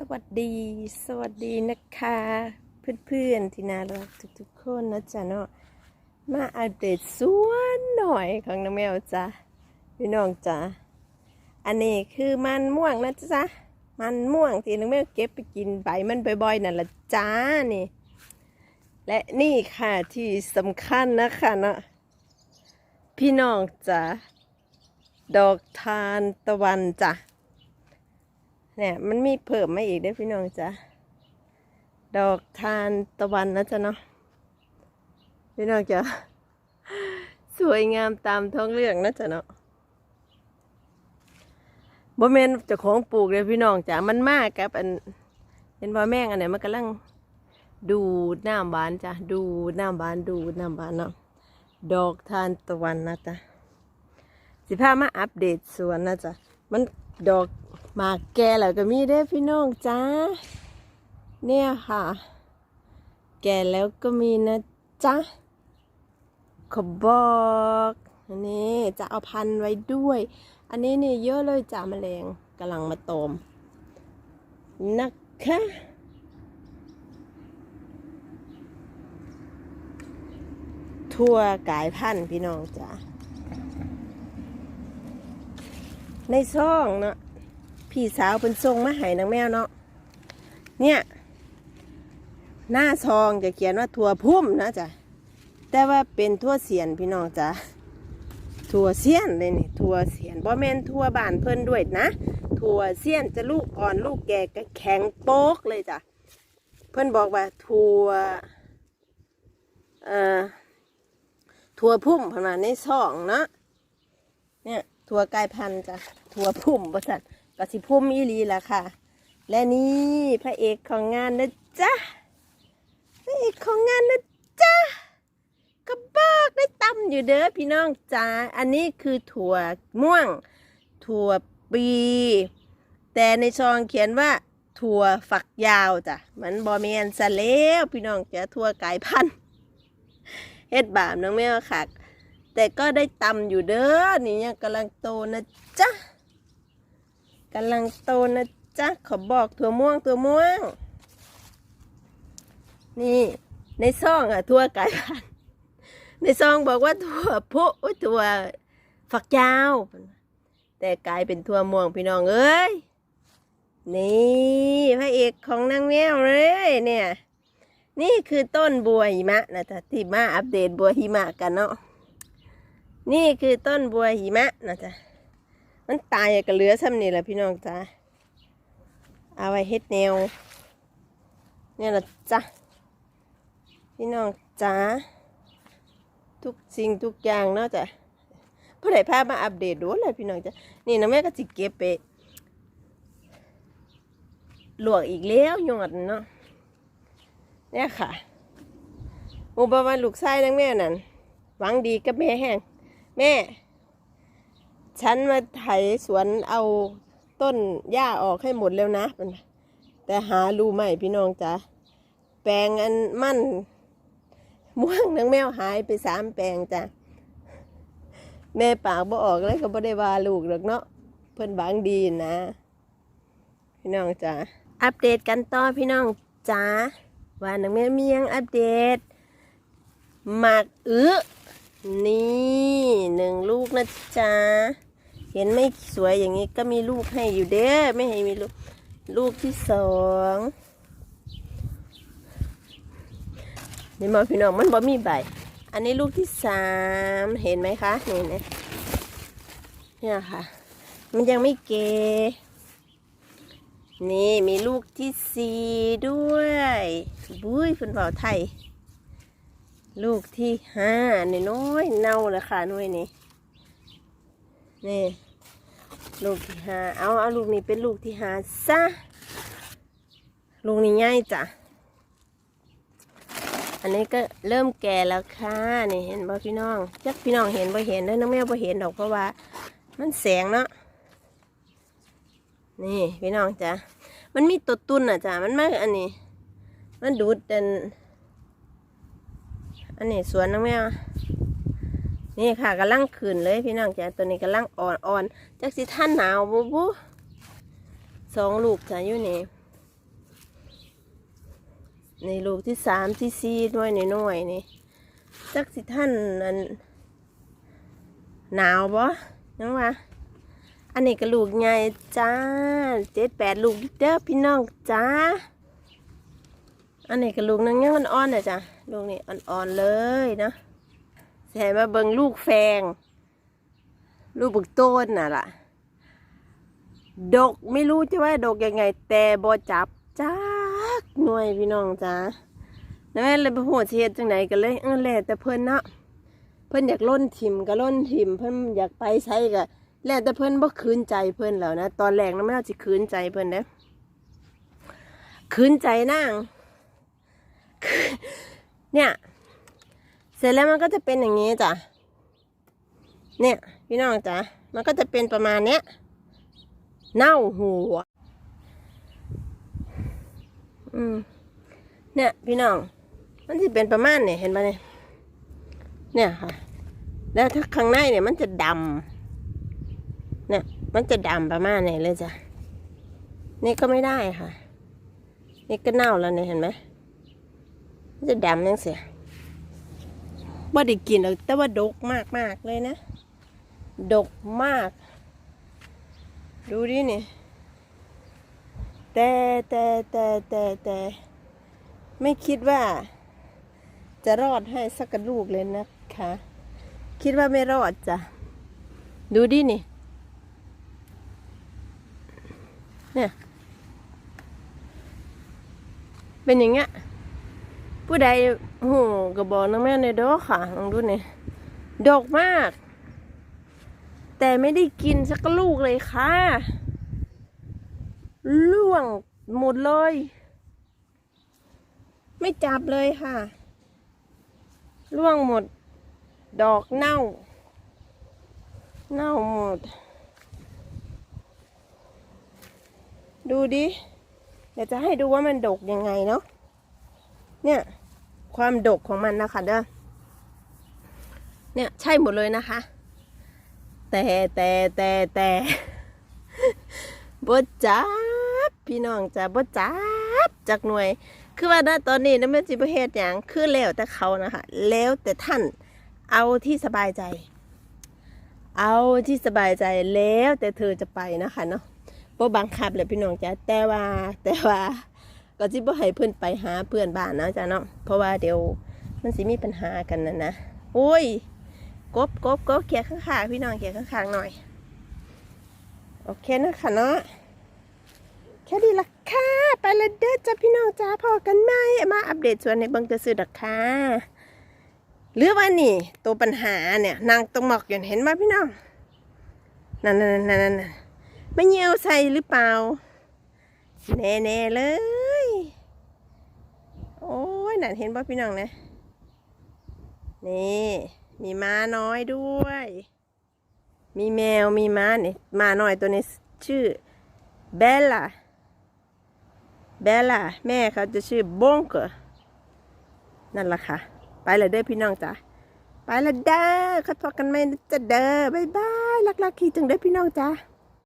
สวัสดี สวัสดีนะคะ เพื่อนๆที่น่ารักทุกๆคนนะจ๊ะเนาะมาอัปเดตสวนหน่อยของน้องแมวจ้ะพี่น้องจ้ะอันนี้คือมันม่วงนะจ๊ะมันม่วงที่น้องแมวเก็บไปกินใบมันบ่อยๆนั่นละจ้านี่ และนี่ค่ะที่สำคัญนะคะเนาะพี่น้องจ้ะดอกทานตะวันจ้ะ เนี่ยมันมีเพิ่มมาอีกได้พี่น้องจ้ะดอกทานตะวันนะจ๊ะเนาะพี่น้องจ้ะสวยงามตามท้องเรื่องนะจ๊ะเนาะบ่แม่นเจ้าของปลูกเลยพี่น้องจ้ะมันมากกับอันเห็นว่แม่งอันไหนมันกำลังดูดน้ำบานจ้ะดูดน้ำบานดูดน้ำบานเนาะดอกทานตะวันนะจ๊ะสิพามาอัปเดตสวนนะจ๊ะมันดอก หมากแก่แล้วก็มีได้พี่น้องจ้า เนี่ยค่ะ แก่แล้วก็มีนะจ๊ะขอบอกนนี้จะเอาพันไว้ด้วย อันนี้นี่เยอะเลยจ้าแมลงกำลังมาตอมนะคะทั่วกายพันธุ์พี่น้องจ้าในซ่องเนาะ พี่สาวเป็นทรงมาให้นางแมวเนาะเนี่ยหน้าซองจะเขียนว่าถั่วพุ่มนะจ๊ะแต่ว่าเป็นทั่วเสียนพี่น้องจ้ะถั่วเสียนเลยนี่ถั่วเสียนบ่แม่นถั่วบานเพิ่นด้วยนะถั่วเสียนจะลูกอ่อนลูกแก่ก็แข็งโป๊กเลยจ้ะเพิ่นบอกว่าถั่วเอ่อถั่วพุ่มประมาณในซองเนาะเนี่ยถั่วกายพันธุ์จ้ะถั่วพุ่มบริษัท กสิพุ่มอีลีล่ะค่ะ และนี่พระเอกของงานนะจ๊ะพระเอกของงานนะจ๊ะกระบอกได้ตำอยู่เด้อพี่น้องจ้าอันนี้คือถั่วม่วง ถั่วปี แต่ในซองเขียนว่าถั่วฝักยาวจ้ะมันบอเมนซะแล้วพี่น้องจะถั่วกายพันธุ์เฮ็ดบาปน้องแมวค่ะแต่ก็ได้ตำอยู่เด้อนี่ยังกำลังโตนะจ๊ะ กำลังโตนะจ๊ะขอบอกถั่วม่วงถั่วม่วง นี่ในซองอะถั่วไก่พันในซองบอกว่าถั่วพุถั่วฝักยาว แต่กลายเป็นถั่วม่วงพี่น้องเอ้ยนี่พระเอกของนางแมวเลยเนี่ย นี่คือต้นบัวหิมะนะจ๊ะที่มาอัปเดตบัวหิมะกันเนาะนี่คือต้นบัวหิมะนะจ๊ะ มันตายกับเหลือซ้ำนี่แหละพี่น้องจ้าเอาไว้เฮ็ดแนว เนี่ยละจ้ะพี่น้องจ้าทุกสิ่งทุกอย่างเนาะจ้ะผู้ใดพามาอัปเดตดูเลยพี่น้องจ้ะนี่นะแม่ก็จิเก็บไปลวกอีกแล้วหยอดเนาะเนี่ยค่ะอุปมาลูกไส้นังแม่นั่นหวังดีกับแม่แห้งแม่ ฉันมาไถสวนเอาต้นหญ้าออกให้หมดแล้วนะแต่หารูใหม่พี่น้องจ้ะแปลงอันมั่นม่วงนางแมวหายไปสามแปลงจ้ะแม่ปากบ่ออกเลยก็บ่ได้ว่าลูกหรอกเนาะเพิ่อนบางดีนะ พี่น้องจ้ะอัปเดตกันต่อพี่น้องจ้าว่านางแมวมียงอัปเดตหมากอื้อนี่หนึ่งลูกนะจ๊ะ เห็นไม่สวยอย่างนี้ก็มีลูกให้อยู่เด้อไม่ให้มีลูกลูกที่สองนี่มาพี่น้องมันบ่มีใบ อันนี้ลูกที่สามเห็นไหมคะนี่นะเนี่ยค่ะ มันยังไม่เกนี่มีลูกที่สี่ด้วยบุ้ยคุณเบาไทย ลูกที่ห้านี่น้อยเน่าเลยค่ะน้อยนี่นี่ ลูกที่ห้าเอาเอาลูกนี้เป็นลูกที่ห้าซะลูกนี้ง่ายจ้ะอันนี้ก็เริ่มแก่แล้วค่ะนี่เห็นบ่พี่น้องจักพี่น้องเห็นบ่เห็นแล้วน้องแม่บ่เห็นดอกเพราะว่า มันแสงเนาะนี่พี่น้องจ้ะมันมีตัวตุนอะจ้ะมันไม่อันนี้ มันดูดดันอันนี้สวนน้องแมว นี่ค่ะกำลังขืนเลยพี่น้องจ้ะตัวนี้กำลังอ่อนอ่อนจักสิท่านหนาวบูบูสองลูกจ้ะอยู่นี่ในลูกที่สามที่สี่หน่วยน้อยนี่จักสิท่านอันหนาวบ่ยังวะอันนี้ก็ลูกใหญ่จ้าเจ็ดแปดลูกเด้อพี่น้องจ้าอันนี้ก็ลูกนึงยังอ่อนๆนะจ้ะลูกนี่อ่อนๆเลยนาะแส่มาเบิ่งลูกแฟง ลูกบึกต้นน่ะล่ะ ดกไม่รู้จะว่าดกยังไง แต่บ่จับจักหน่วยพี่น้องจ้าแล้วแม่เลยไปโหดเชียดจังไหนกันเลยเออแล้วแต่เพิ่นเนาะเพิ่นอยากล่นถิ่มก็ล่นถิ่มเพิ่นอยากไปใช้ก็แล้วแต่เพิ่นบ่คืนใจเพิ่นแล้วนะตอนแรกนะไม่เอาสิคืนใจเพิ่นเด้อคืนใจนางเนี่ย เสร็จแล้วมันก็จะเป็นอย่างนี้จ้ะ เนี่ยพี่น้องจ้ะ มันก็จะเป็นประมาณเนี้ย เน่าหัว อืม เนี่ยพี่น้อง มันจะเป็นประมาณเนี่ยเห็นปะเนี่ย เนี่ยค่ะ แล้วถ้าข้างในเนี่ยมันจะดำ เนี่ย มันจะดำประมาณไหนเลยจ้ะ นี่ก็ไม่ได้ค่ะ นี่ก็เน่าแล้วเนี่ยเห็นไหมมันจะดำยังเสีย ว่าได้กินหรอกแต่ว่าดกมากมากเลยนะ ดกมาก ดูดินี่ แต่แต่แต่แต่แต่ไม่คิดว่า จะรอดให้สักลูกเลยนะคะ คิดว่าไม่รอดจ้ะ ดูดินี่ เนี่ย เป็นอย่างเงี้ยผู้ใด โหกระบอกน้องแม่ในดอกค่ะลองดูนี่ดอกมาก แต่ไม่ได้กินสักลูกเลยค่ะล่วงหมดเลย ไม่จับเลยค่ะล่วงหมด ดอกเน่า เน่าหมด ดูดิ เดี๋ยวจะให้ดูว่ามันดกยังไงเนาะเนี่ย ความดกของมันนะคะเด้อเนี่ยใช่หมดเลยนะคะ แต่แต่แต่แต่บดจับพี่น้องจะบดจับจากหน่วย คือว่าณตอนนี้นะแม่จิบเฮ็ดอย่างคือแล้วแต่เขานะคะ แล้วแต่ท่านเอาที่สบายใจ เอาที่สบายใจแล้วแต่เธอจะไปนะคะเนาะบ่บังคับเลยพี่น้องจ้ะแต่ว่าแต่ว่า ก็จิบ่ให้เพื่อนไปหาเพื่อนบ้านนะจ้ะเนาะเพราะว่าเดี๋ยวมันสิมีปัญหากันนะนะโอ้ยกบกบกบเขียข้างๆพี่น้องเขียข้างๆหน่อย โอเคนะคะเนาะแค่ดีละค่ะไปละเด้อจ้ะพี่น้องจ้าพอกันไหมมาอัปเดตส่วนในเบังจะซื้อดักค่ะหรือว่านี่ ตัวปัญหาเนี่ยนางตรงหมอกอยู่เห็นไหมพี่น้องนั่นนั่นนั่นนั่นไม่เหี่ยวใส่หรือเปล่า แน่ๆเลย นั่นเห็นป่ะพี่น้องนะ นี่ มีม้าน้อยด้วย มีแมวมีม้าเนี่ยม้าน้อยตัวนี้ชื่อเบลล่าเบลล่าแม่เขาจะชื่อบงเกอร์นั่นแหละค่ะ ไปเลยเด้อพี่น้องจ้ะไปละเด้อคัดพอกันไหมนะจะเด้อบ๊ายบายรักๆคีจังเด้อพี่น้องจ้ะ